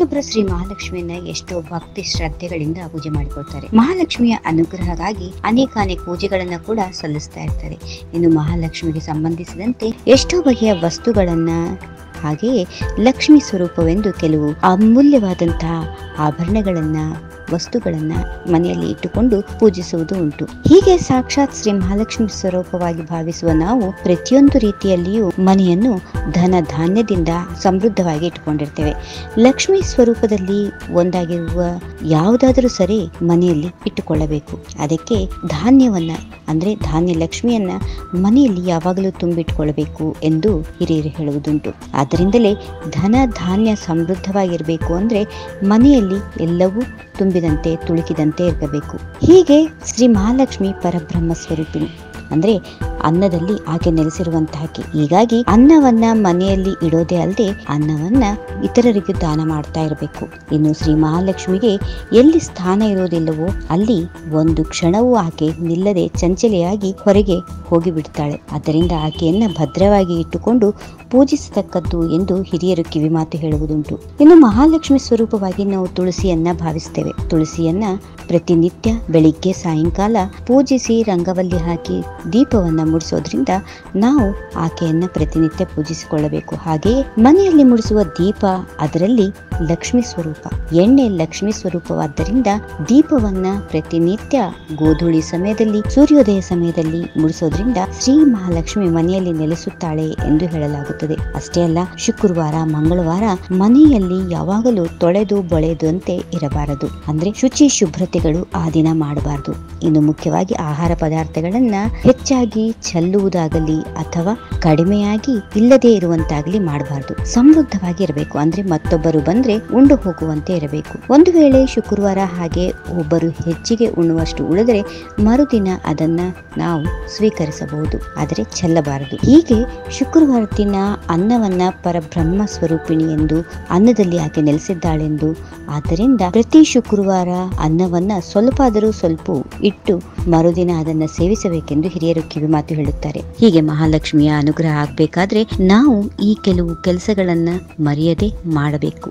ಪ್ರತಿಯೊಬ್ಬರು ಶ್ರೀ ಮಹಾಲಕ್ಷ್ಮಿಯನ್ನ ಎಷ್ಟೋ ಭಕ್ತಿ ಶ್ರದ್ಧೆಗಳಿಂದ ಪೂಜೆ ಮಾಡಿಕೊಳ್ತಾರೆ. ಮಹಾಲಕ್ಷ್ಮಿಯ ಅನುಗ್ರಹಕ್ಕಾಗಿ ಅನೇಕ ಅನೇಕ ಪೂಜೆಗಳನ್ನ ಕೂಡ ಸಲ್ಲಿಸ್ತಾ ಇರ್ತಾರೆ. ಇನ್ನು ಮಹಾಲಕ್ಷ್ಮಿಗೆ ಸಂಬಂಧಿಸಿದಂತೆ ಎಷ್ಟೋ ಬಗೆಯ ವಸ್ತುಗಳನ್ನ ಹಾಗೆಯೇ ಲಕ್ಷ್ಮಿ ಸ್ವರೂಪವೆಂದು ಕೆಲವು ಅಮೂಲ್ಯವಾದಂತಹ ಆಭರಣಗಳನ್ನ ವಸ್ತುಗಳನ್ನ ಮನೆಯಲ್ಲಿ ಇಟ್ಟುಕೊಂಡು ಪೂಜಿಸುವುದು ಉಂಟು. ಹೀಗೆ ಸಾಕ್ಷಾತ್ ಶ್ರೀ ಮಹಾಲಕ್ಷ್ಮಿ ಸ್ವರೂಪವಾಗಿ ಭಾವಿಸುವ ನಾವು ಪ್ರತಿಯೊಂದು ರೀತಿಯಲ್ಲಿಯೂ ಮನೆಯನ್ನು ಧನ ಧಾನ್ಯದಿಂದ ಸಮೃದ್ಧವಾಗಿ ಇಟ್ಟುಕೊಂಡಿರ್ತೇವೆ. ಲಕ್ಷ್ಮಿ ಸ್ವರೂಪದಲ್ಲಿ ಒಂದಾಗಿರುವ ಯಾವುದಾದರೂ ಸರಿ ಮನೆಯಲ್ಲಿ ಇಟ್ಟುಕೊಳ್ಳಬೇಕು. ಅದಕ್ಕೆ ಧಾನ್ಯವನ್ನ, ಅಂದ್ರೆ ಧಾನ್ಯ ಲಕ್ಷ್ಮಿಯನ್ನ ಮನೆಯಲ್ಲಿ ಯಾವಾಗಲೂ ತುಂಬಿಟ್ಟುಕೊಳ್ಳಬೇಕು ಎಂದು ಹಿರಿಯರು ಹೇಳುವುದುಂಟು. ಆದ್ದರಿಂದಲೇ ಧನ ಧಾನ್ಯ ಸಮೃದ್ಧವಾಗಿರಬೇಕು ಅಂದ್ರೆ ಮನೆಯಲ್ಲಿ ಎಲ್ಲವೂ ತುಂಬಿದಂತೆ ತುಳುಕಿದಂತೆ ಇರಬೇಕು. ಹೀಗೆ ಶ್ರೀ ಮಹಾಲಕ್ಷ್ಮಿ ಪರಬ್ರಹ್ಮ ಸ್ವರೂಪಿಣಿ. ಅಂದ್ರೆ ಅನ್ನದಲ್ಲಿ ಆಕೆ ನೆಲೆಸಿರುವಂತಹಕ್ಕೆ. ಹೀಗಾಗಿ ಅನ್ನವನ್ನ ಮನೆಯಲ್ಲಿ ಇಡೋದೇ ಅಲ್ಲದೆ ಅನ್ನವನ್ನ ಇತರರಿಗೆ ದಾನ ಮಾಡ್ತಾ ಇರಬೇಕು. ಇನ್ನು ಶ್ರೀ ಮಹಾಲಕ್ಷ್ಮಿಗೆ ಎಲ್ಲಿ ಸ್ಥಾನ ಇರೋದಿಲ್ಲವೋ ಅಲ್ಲಿ ಒಂದು ಕ್ಷಣವೂ ಆಕೆ ನಿಲ್ಲದೆ ಚಂಚಲೆಯಾಗಿ ಹೊರಗೆ ಹೋಗಿಬಿಡ್ತಾಳೆ. ಅದರಿಂದ ಆಕೆಯನ್ನ ಭದ್ರವಾಗಿ ಇಟ್ಟುಕೊಂಡು ಪೂಜಿಸತಕ್ಕದ್ದು ಎಂದು ಹಿರಿಯರು ಕಿವಿಮಾತು ಹೇಳುವುದುಂಟು. ಇನ್ನು ಮಹಾಲಕ್ಷ್ಮಿ ಸ್ವರೂಪವಾಗಿ ನಾವು ತುಳಸಿಯನ್ನ ಭಾವಿಸ್ತೇವೆ. ತುಳಸಿಯನ್ನ ಪ್ರತಿನಿತ್ಯ ಬೆಳಿಗ್ಗೆ ಸಾಯಂಕಾಲ ಪೂಜಿಸಿ ರಂಗವಲ್ಲಿ ಹಾಕಿ ದೀಪವನ್ನ ಮುಡಿಸೋದ್ರಿಂದ ನಾವು ಆಕೆಯನ್ನ ಪ್ರತಿನಿತ್ಯ ಪೂಜಿಸಿಕೊಳ್ಳಬೇಕು. ಹಾಗೆಯೇ ಮನೆಯಲ್ಲಿ ಮೂಡಿಸುವ ದೀಪ ಅದರಲ್ಲಿ ಲಕ್ಷ್ಮಿ ಸ್ವರೂಪ. ಎಣ್ಣೆ ಲಕ್ಷ್ಮಿ ಸ್ವರೂಪವಾದ್ದರಿಂದ ದೀಪವನ್ನ ಪ್ರತಿನಿತ್ಯ ಗೋಧೂಳಿ ಸಮಯದಲ್ಲಿ, ಸೂರ್ಯೋದಯ ಸಮಯದಲ್ಲಿ ಮುಡಿಸೋದ್ರಿಂದ ಶ್ರೀ ಮಹಾಲಕ್ಷ್ಮಿ ಮನೆಯಲ್ಲಿ ನೆಲೆಸುತ್ತಾಳೆ ಎಂದು ಹೇಳಲಾಗುತ್ತದೆ. ಅಷ್ಟೇ ಅಲ್ಲ, ಶುಕ್ರವಾರ, ಮಂಗಳವಾರ ಮನೆಯಲ್ಲಿ ಯಾವಾಗಲೂ ತೊಳೆದು ಬಳೆದಂತೆ ಇರಬಾರದು. ಅಂದ್ರೆ ಶುಚಿ ಶುಭ್ರತೆಗಳು ಆ ದಿನ ಮಾಡಬಾರದು. ಇನ್ನು ಮುಖ್ಯವಾಗಿ ಆಹಾರ ಪದಾರ್ಥಗಳನ್ನ ಹೆಚ್ಚಾಗಿ ಚೆಲ್ಲುವುದಾಗಲಿ ಅಥವಾ ಕಡಿಮೆಯಾಗಿ ಇಲ್ಲದೆ ಇರುವಂತಾಗಲಿ ಮಾಡಬಾರದು. ಸಮೃದ್ಧವಾಗಿ ಇರಬೇಕು ಅಂದ್ರೆ ಮತ್ತೊಬ್ಬರು ಬಂದ್ರೆ ಉಂಡು ಹೋಗುವಂತೆ ಇರಬೇಕು. ಒಂದು ವೇಳೆ ಶುಕ್ರವಾರ ಹಾಗೆ ಒಬ್ಬರು ಹೆಚ್ಚಿಗೆ ಉಣ್ಣುವಷ್ಟು ಉಳಿದರೆ ಮರುದಿನ ಅದನ್ನ ನಾವು ಸ್ವೀಕರಿಸಬಹುದು. ಆದರೆ ಚೆಲ್ಲಬಾರದು. ಹೀಗೆ ಶುಕ್ರವಾರ ದಿನ ಅನ್ನವನ್ನ ಪರಬ್ರಹ್ಮ ಸ್ವರೂಪಿಣಿ ಎಂದು ಅನ್ನದಲ್ಲಿ ಆಕೆ ನೆಲೆಸಿದ್ದಾಳೆಂದು. ಆದ್ದರಿಂದ ಪ್ರತಿ ಶುಕ್ರವಾರ ಅನ್ನವನ್ನ ಸ್ವಲ್ಪ ಆದರೂ ಸ್ವಲ್ಪ ಇಟ್ಟು ಮರುದಿನ ಅದನ್ನ ಸೇವಿಸಬೇಕೆಂದು ಹಿರಿಯರು ಕಿವಿ ಮಾತು ಹೇಳುತ್ತಾರೆ. ಹೀಗೆ ಮಹಾಲಕ್ಷ್ಮಿಯ ಅನುಗ್ರಹ ಆಗ್ಬೇಕಾದ್ರೆ ನಾವು ಈ ಕೆಲವು ಕೆಲಸಗಳನ್ನ ಮರೆಯದೆ ಮಾಡಬೇಕು.